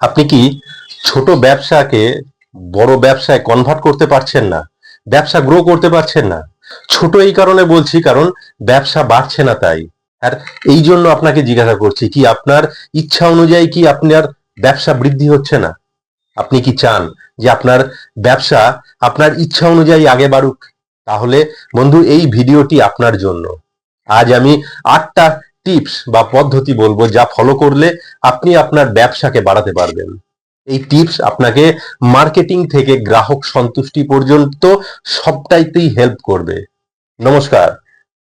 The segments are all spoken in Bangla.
আপনি কি ছোট ব্যবসাকে বড় ব্যবসায় কনভার্ট করতে পারছেন না? ব্যবসা গ্রো করতে পারছেন না? ছোট এই কারণে বলছি, কারণ ব্যবসা বাড়ছে না তাই। আর এই জন্য আপনাকে জিজ্ঞাসা করছি, কি আপনার ইচ্ছা অনুযায়ী কি আপনার ব্যবসা বৃদ্ধি হচ্ছে না? আপনি কি চান যে আপনার ব্যবসা আপনার ইচ্ছা অনুযায়ী আগে বাড়ুক? তাহলে বন্ধু, এই ভিডিওটি আপনার জন্য। আজ আমি আটটা টিপস বা পদ্ধতি বলব যা ফলো করলে আপনি আপনার ব্যবসাকে বাড়াতে পারবেন। এই টিপস আপনাকে মার্কেটিং থেকে গ্রাহক সন্তুষ্টি পর্যন্ত সবটাইতেই হেল্প করবে। নমস্কার,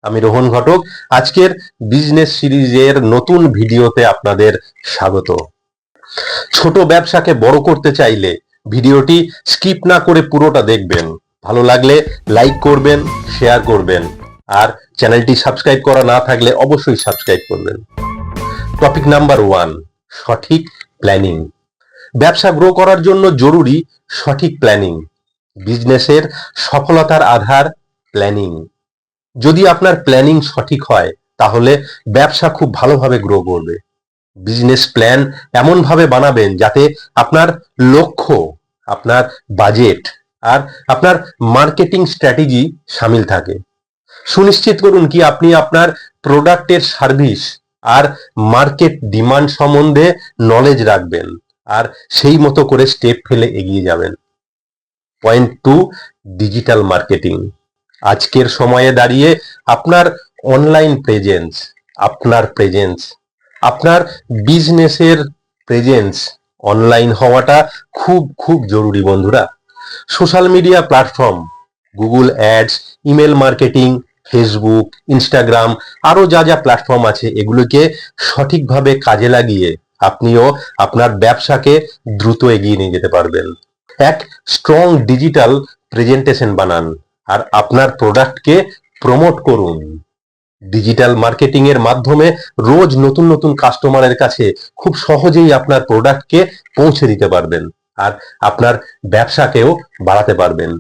আমি রোহন ঘটক। আজকের বিজনেস সিরিজের নতুন ভিডিওতে আপনাদের স্বাগত। ছোট ব্যবসাকে বড় করতে চাইলে ভিডিওটি স্কিপ না করে পুরোটা দেখবেন। ভালো লাগলে লাইক করবেন শেয়ার করবেন। আর চ্যানেলটি সাবস্ক্রাইব করা না থাকলে অবশ্যই সাবস্ক্রাইব করবেন। টপিক নাম্বার ওয়ান সঠিক প্ল্যানিং ব্যবসা গ্রো করার জন্য জরুরি সঠিক প্ল্যানিং বিজনেসের সফলতার আধার প্ল্যানিং যদি আপনার প্ল্যানিং সঠিক হয়, তাহলে ব্যবসা খুব ভালোভাবে গ্রো করবে। বিজনেস প্ল্যান এমনভাবে বানাবেন যাতে আপনার লক্ষ্য, আপনার বাজেট আর আপনার মার্কেটিং স্ট্র্যাটেজি সামিল থাকে। সুনিশ্চিত করুন কি আপনি আপনার প্রোডাক্টের সার্ভিস আর মার্কেট ডিমান্ড সম্বন্ধে নলেজ রাখবেন আর সেই মতো করে স্টেপ ফেলে এগিয়ে যাবেন। পয়েন্ট টু ডিজিটাল মার্কেটিং আজকের সময়ে দাঁড়িয়ে আপনার অনলাইন প্রেজেন্স আপনার প্রেজেন্স আপনার বিজনেসের প্রেজেন্স অনলাইন হওয়াটা খুব খুব জরুরি বন্ধুরা। Social media platform Google ads email marketing Facebook Instagram আরও যা যা প্ল্যাটফর্ম আছে, এগুলোকে সঠিকভাবে কাজে লাগিয়ে আপনিও আপনার ব্যবসাকে দ্রুত এগিয়ে নিয়ে যেতে পারবেন। এক স্ট্রং ডিজিটাল প্রেজেন্টেশন বানান আর আপনার প্রোডাক্টকে প্রমোট করুন। ডিজিটাল মার্কেটিং এর মাধ্যমে রোজ নতুন নতুন কাস্টমারের কাছে খুব সহজেই আপনার প্রোডাক্টকে পৌঁছে দিতে পারবেন আর আপনার ব্যবসাকেও বাড়াতে পারবেন।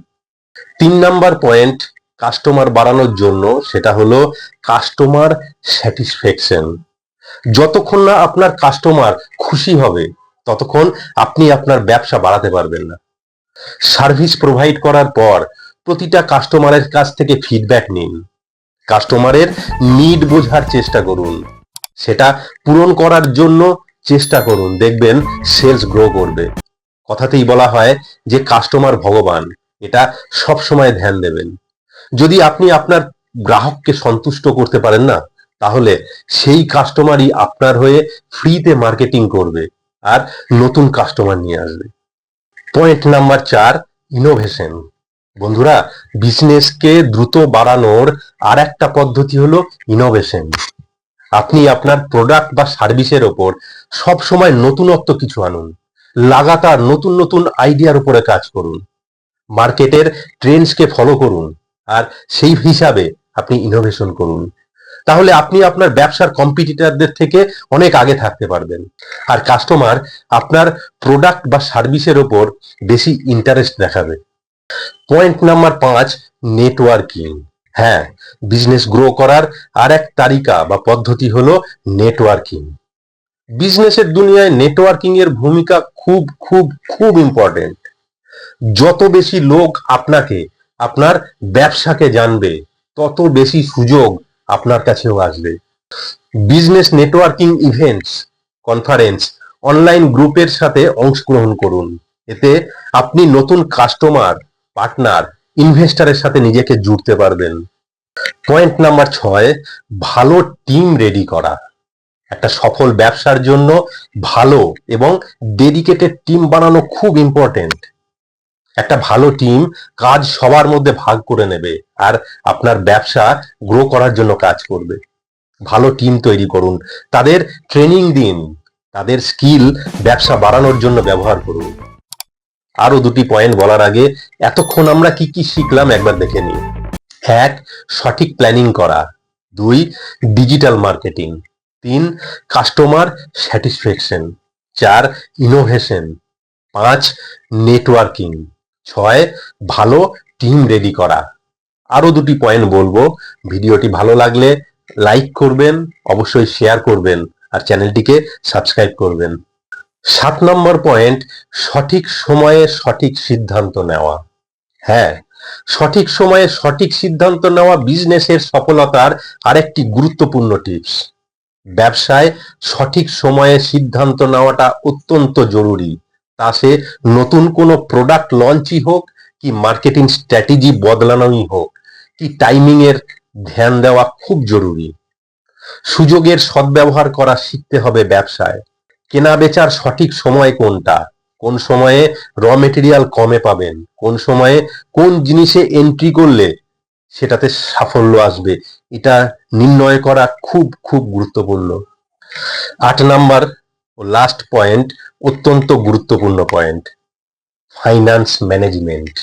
তিন নাম্বার পয়েন্ট কাস্টমার বাড়ানোর জন্য সেটা হলো কাস্টমার স্যাটিসফ্যাকশন যতক্ষণ না আপনার কাস্টমার খুশি হবে, ততক্ষণ আপনি আপনার ব্যবসা বাড়াতে পারবেন না। সার্ভিস প্রোভাইড করার পর প্রতিটা কাস্টমারের কাছ থেকে ফিডব্যাক নিন। কাস্টমারের নিড বোঝার চেষ্টা করুন। সেটা পূরণ করার জন্য চেষ্টা করুন। দেখবেন সেলস গ্রো করবে। কথাতেই বলা হয় যে কাস্টমার ভগবান, এটা সব সময় ধ্যান দেবেন। যদি আপনি আপনার গ্রাহককে সন্তুষ্ট করতে পারেন না, তাহলে সেই কাস্টমারই আপনার হয়ে ফ্রিতে মার্কেটিং করবে আর নতুন কাস্টমার নিয়ে আসবে। পয়েন্ট নাম্বার চার ইনোভেশন বন্ধুরা, বিজনেসকে দ্রুত বাড়ানোর আর একটা পদ্ধতি হলো ইনোভেশন আপনি আপনার প্রোডাক্ট বা সার্ভিসের ওপর সব সময় নতুনত্ব কিছু আনুন। লাগাতার নতুন নতুন আইডিয়ার উপরে কাজ করুন। মার্কেটের ট্রেন্ডসকে ফলো করুন। আর সেই হিসাবে আপনি ইনোভেশন করুন। তাহলে আপনি আপনার ব্যবসার কম্পিটিটরদের থেকে অনেক আগে থাকতে পারবেন। আর কাস্টমার আপনার প্রোডাক্ট বা সার্ভিসের ওপর বেশি ইন্টারেস্ট দেখাবে। পয়েন্ট নাম্বার পাঁচ নেটওয়ার্কিং হ্যাঁ বিজনেস গ্রো করার আর এক তালিকা বা পদ্ধতি হলো নেটওয়ার্কিং বিজনেসের দুনিয়ায় নেটওয়ার্কিং এর ভূমিকা খুব খুব খুব ইম্পর্টেন্ট যত বেশি লোক আপনাকে আপনার ব্যবসাকে জানবে, তত বেশি সুযোগ আপনার কাছেও আসবে। Business networking events, conference, online গ্রুপের সাথে অংশগ্রহণ করুন। এতে আপনি নতুন কাস্টমার, পার্টনার, ইনভেস্টারের সাথে নিজেকে জুড়তে পারবেন। পয়েন্ট নাম্বার ছয়, ভালো টিম রেডি করা। একটা সফল ব্যবসার জন্য ভালো এবং ডেডিকেটেড টিম বানানো খুব ইম্পর্টেন্ট। একটা ভালো টিম কাজ সবার মধ্যে ভাগ করে নেবে আর আপনার ব্যবসা গ্রো করার জন্য কাজ করবে। ভালো টিম তৈরি করুন। তাদের ট্রেনিং দিন। তাদের স্কিল ব্যবসা বাড়ানোর জন্য ব্যবহার করুন। আরও দুটি পয়েন্ট বলার আগে, এতক্ষণ আমরা কি কি শিখলাম একবার দেখে নিই। এক, সঠিক প্ল্যানিং করা। দুই ডিজিটাল মার্কেটিং তিন কাস্টমার স্যাটিসফ্যাকশন চার ইনোভেশন পাঁচ নেটওয়ার্কিং ছয়, ভালো টিম রেডি করা। আরও দুটি পয়েন্ট বলব। ভিডিওটি ভালো লাগলে লাইক করবেন, অবশ্যই শেয়ার করবেন, আর চ্যানেলটিকে সাবস্ক্রাইব করবেন। সাত নম্বর পয়েন্ট সঠিক সময়ে সঠিক সিদ্ধান্ত নেওয়া। হ্যাঁ সঠিক সময়ে সঠিক সিদ্ধান্ত নেওয়া বিজনেসের সফলতার আরেকটি গুরুত্বপূর্ণ টিপস ব্যবসায় সঠিক সময়ে সিদ্ধান্ত নেওয়াটা অত্যন্ত জরুরি। তা সে নতুন কোনো প্রোডাক্ট লঞ্চই হোক কি মার্কেটিং স্ট্র্যাটেজি বদলানোই হোক, কি টাইমিং এর ধ্যান দেওয়া খুব জরুরি। সুযোগের সদ্ব্যবহার করা শিখতে হবে ব্যবসায়। কেনা বেচার সঠিক সময় কোনটা? কোন সময়ে র মেটেরিয়াল কমে পাবেন? কোন সময়ে কোন জিনিসে এন্ট্রি করলে সেটাতে সাফল্য আসবে? এটা নির্ণয় করা খুব খুব গুরুত্বপূর্ণ। আট নাম্বার ও লাস্ট পয়েন্ট অত্যন্ত গুরুত্বপূর্ণ পয়েন্ট ফাইন্যান্স ম্যানেজমেন্ট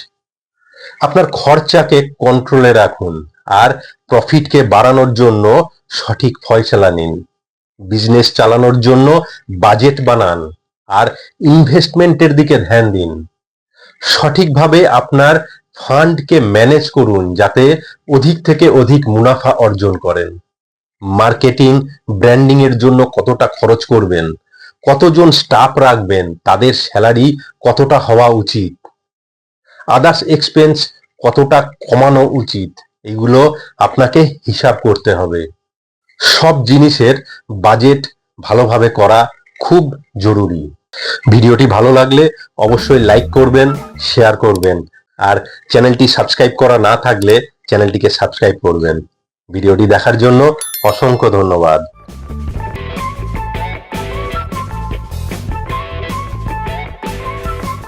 আপনার খরচাকে কন্ট্রোলে রাখুন আর প্রফিটকে বাড়ানোর জন্য সঠিক ফয়সলা নিন। বিজনেস চালানোর জন্য বাজেট বানান আর ইনভেস্টমেন্টের দিকে ধ্যান দিন। সঠিকভাবে আপনার ফান্ডকে ম্যানেজ করুন যাতে অধিক থেকে অধিক মুনাফা অর্জন করেন। মার্কেটিং ব্র্যান্ডিং এর জন্য কতটা খরচ করবেন কতজন স্টাফ রাখবেন, তাদের স্যালারি কতটা হওয়া উচিত? আদার্স এক্সপেন্স কতটা কমানো উচিত? এগুলো আপনাকে হিসাব করতে হবে। সব জিনিসের বাজেট ভালোভাবে করা খুব জরুরি। ভিডিওটি ভালো লাগলে অবশ্যই লাইক করবেন শেয়ার করবেন। আর চ্যানেলটি সাবস্ক্রাইব করা না থাকলে চ্যানেলটিকে সাবস্ক্রাইব করবেন। ভিডিওটি দেখার জন্য অসংখ্য ধন্যবাদ।